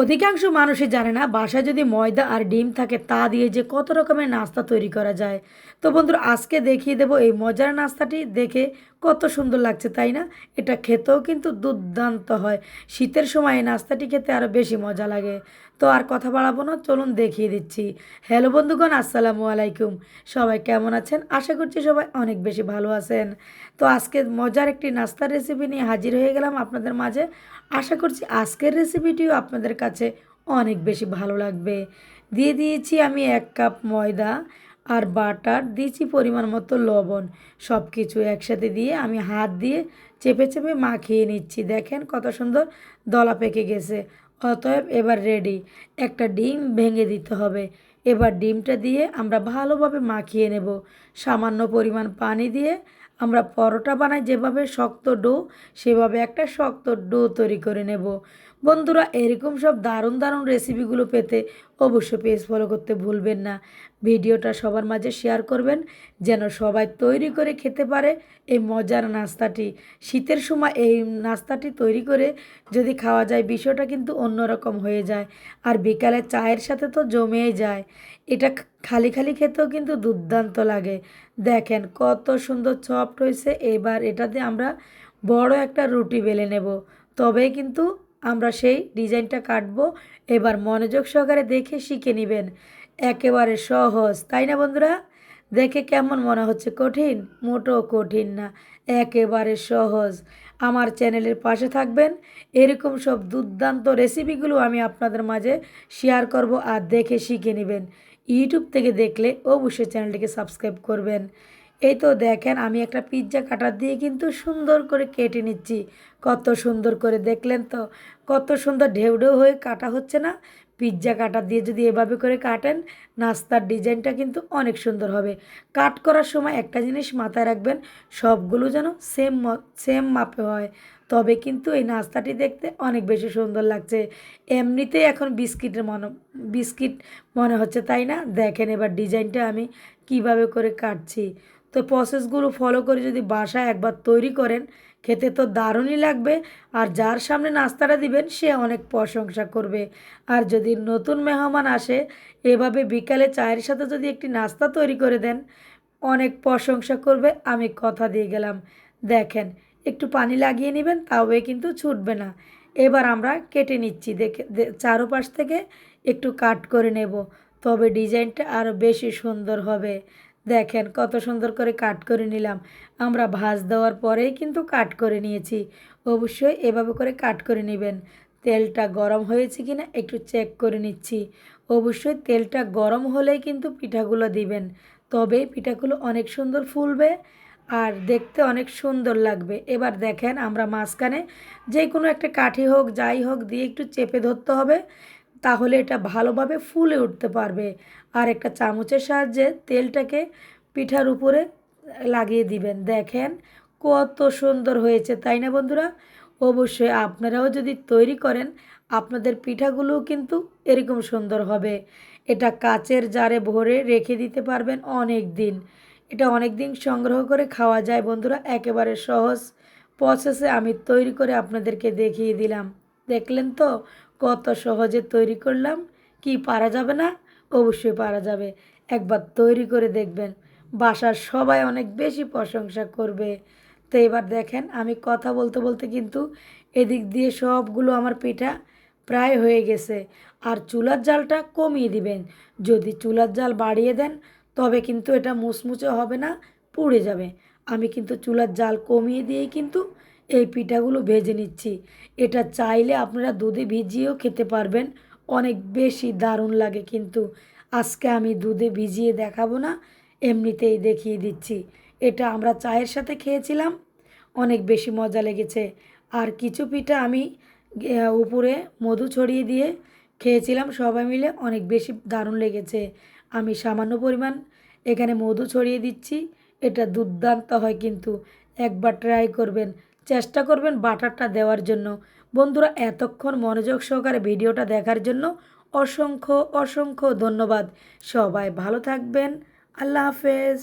অধিকাংশ মানুষই জানে না বাসায় যদি ময়দা আর ডিম থাকে তা দিয়ে যে কত রকমের নাস্তা তৈরি করা যায়। তো বন্ধুরা, আজকে দেখিয়ে দেবো এই মজার নাস্তাটি। দেখে কত সুন্দর লাগছে, তাই না? এটা খেতেও কিন্তু দুর্দান্ত হয়। শীতের সময় এই নাস্তাটি খেতে আরও বেশি মজা লাগে। তো আর কথা বাড়াবো না, চলুন দেখিয়ে দিচ্ছি। হ্যালো বন্ধুগণ, আসসালামু আলাইকুম। সবাই কেমন আছেন? আশা করছি সবাই অনেক বেশি ভালো আছেন। তো আজকে মজার একটি নাস্তার রেসিপি নিয়ে হাজির হয়ে গেলাম আপনাদের মাঝে। আশা করছি আজকের রেসিপিটিও আপনাদের কাছে অনেক বেশি ভালো লাগবে। দিয়ে দিয়েছি আমি এক কাপ ময়দা আর বাটার, দিয়েছি পরিমাণ মতো লবণ। সব কিছু একসাথে দিয়ে আমি হাত দিয়ে চেপে চেপে মাখিয়ে নিচ্ছি। দেখেন কত সুন্দর দলা পেকে গেছে। অতএব এবার রেডি একটা ডিম ভেঙে দিতে হবে। এবার ডিমটা দিয়ে আমরা ভালোভাবে মাখিয়ে নেব। সামান্য পরিমাণ পানি দিয়ে আমরা পরোটা বানাই যেভাবে শক্ত ডো, সেভাবে একটা শক্ত ডো তৈরি করে নেব। বন্ধুরা, এরকম সব দারুণ দারুণ রেসিপিগুলো পেতে অবশ্যই পেজ ফলো করতে ভুলবেন না। ভিডিওটা সবার মাঝে শেয়ার করবেন, যেন সবাই তৈরি করে খেতে পারে এই মজার নাস্তাটি। শীতের সময় এই নাস্তাটি তৈরি করে যদি খাওয়া যায়, বিষয়টা কিন্তু অন্যরকম হয়ে যায়। আর বিকালে চায়ের সাথে তো জমেই যায়। এটা খালি খালি খেতেও কিন্তু দুর্দান্ত লাগে। দেখেন কত সুন্দর সফট হয়েছে এবার এটাতে আমরা বড় একটা রুটি বেলে নেব। তবেই কিন্তু আমরা সেই ডিজাইনটা কাটবো। এবার মনোযোগ সহকারে দেখে শিখে নেবেন। একেবারে সহজ, তাই না বন্ধুরা? দেখে কেমন মনে হচ্ছে? কঠিন? মোটেও কঠিন না, একেবারে সহজ। আমার চ্যানেলের পাশে থাকবেন। এরকম সব দুর্দান্ত রেসিপিগুলো আমি আপনাদের মাঝে শেয়ার করব আর দেখে শিখে নেবেন। ইউটিউব থেকে দেখলে অবশ্যই চ্যানেলটিকে সাবস্ক্রাইব করবেন। এই তো দেখেন, আমি একটা পিৎজা কাটার দিয়ে কিন্তু সুন্দর করে কেটে নিচ্ছি। কত সুন্দর করে দেখলেন তো? কত সুন্দর ঢেউ ঢেউ হয়ে কাটা হচ্ছে না? পিৎজা কাটার দিয়ে যদি এভাবে করে কাটেন, নাস্তার ডিজাইনটা কিন্তু অনেক সুন্দর হবে। কাট করার সময় একটা জিনিস মাথায় রাখবেন, সবগুলো যেন সেম সেম মাপে হয়। তবে কিন্তু এই নাস্তাটি দেখতে অনেক বেশি সুন্দর লাগছে। এমনিতেই এখন বিস্কিটের মনে, বিস্কিট মনে হচ্ছে, তাই না? দেখেন এবার ডিজাইনটা আমি কীভাবে করে কাটছি। তো প্রসেসগুলো ফলো করে যদি বাসায় একবার তৈরি করেন, খেতে তো দারুণই লাগবে। আর যার সামনে নাস্তাটা দিবেন, সে অনেক প্রশংসা করবে। আর যদি নতুন মেহমান আসে, এভাবে বিকালে চায়ের সাথে যদি একটি নাস্তা তৈরি করে দেন, অনেক প্রশংসা করবে। আমি কথা দিয়ে গেলাম। দেখেন, একটু পানি লাগিয়ে নেবেন, তাও কিন্তু ছুটবে না। এবার আমরা কেটে নিচ্ছি। দেখে চারোপাশ থেকে একটু কাট করে নেব, তবে ডিজাইনটা আরও বেশি সুন্দর হবে। দেখেন কত সুন্দর করে কাট করে নিলাম। আমরা ভাজ দেওয়ার পরেই কিন্তু কাট করে নিয়েছি। অবশ্যই এভাবে করে কাট করে নেবেন। তেলটা গরম হয়েছে কি না একটু চেক করে নিচ্ছি। অবশ্যই তেলটা গরম হলেই কিন্তু পিঠাগুলো দিবেন। তবে পিঠাগুলো অনেক সুন্দর ফুলবে আর দেখতে অনেক সুন্দর লাগবে। এবার দেখেন আমরা মাঝখানে যে কোনো একটা কাঠি হোক, যাই হোক, দিয়ে একটু চেপে ধরতে হবে। তাহলে এটা ভালোভাবে ফুলে উঠতে পারবে। আর একটা চামচের সাহায্যে তেলটাকে পিঠার উপরে লাগিয়ে দিবেন। দেখেন কত সুন্দর হয়েছে, তাই না বন্ধুরা? অবশ্যই আপনারাও যদি তৈরি করেন, আপনাদের পিঠাগুলোও কিন্তু এরকম সুন্দর হবে। এটা কাচের জারে ভরে রেখে দিতে পারবেন অনেক দিন। এটা অনেক দিন সংগ্রহ করে খাওয়া যায় বন্ধুরা, একেবারে সহজ প্রসেসে আমি তৈরি করে আপনাদেরকে দেখিয়ে দিলাম। দেখলেন তো? কত সহজে তৈরি করলাম, কি পারা যাবে না? অবশ্যই পারা যাবে। একবার তৈরি করে দেখবেন, বাসার সবাই অনেক বেশি প্রশংসা করবে। তো এবার দেখেন, আমি কথা বলতে বলতে কিন্তু এদিক দিয়ে সবগুলো আমার পিঠা প্রায় হয়ে গেছে। আর চুলার জালটা কমিয়ে দিবেন। যদি চুলার জাল বাড়িয়ে দেন, তবে কিন্তু এটা মুচমুচে হবে না, পুড়ে যাবে। আমি কিন্তু চুলার জাল কমিয়ে দিয়েই কিন্তু এই পিঠাগুলো ভেজে নিচ্ছি। এটা চাইলে আপনারা দুধে ভিজিয়েও খেতে পারবেন। অনেক বেশি দারুণ লাগে কিন্তু। আজকে আমি দুধে ভিজিয়ে দেখাবো না, এমনিতেই দেখিয়ে দিচ্ছি। এটা আমরা চায়ের সাথে খেয়েছিলাম, অনেক বেশি মজা লেগেছে। আর কিছু পিঠা আমি উপরে মধু ছড়িয়ে দিয়ে খেয়েছিলাম, সবাই মিলে অনেক বেশি দারুণ লেগেছে। আমি সামান্য পরিমাণ এখানে মধু ছড়িয়ে দিচ্ছি, এটা দুর্দান্ত হয় কিন্তু। একবার ট্রাই করবেন চেষ্টা করবেন বাটারটা দেওয়ার জন্য। বন্ধুরা, এতক্ষণ মনোযোগ সহকারে ভিডিওটা দেখার জন্য অসংখ্য অসংখ্য ধন্যবাদ। সবাই ভালো থাকবেন। আল্লাহ হাফেজ।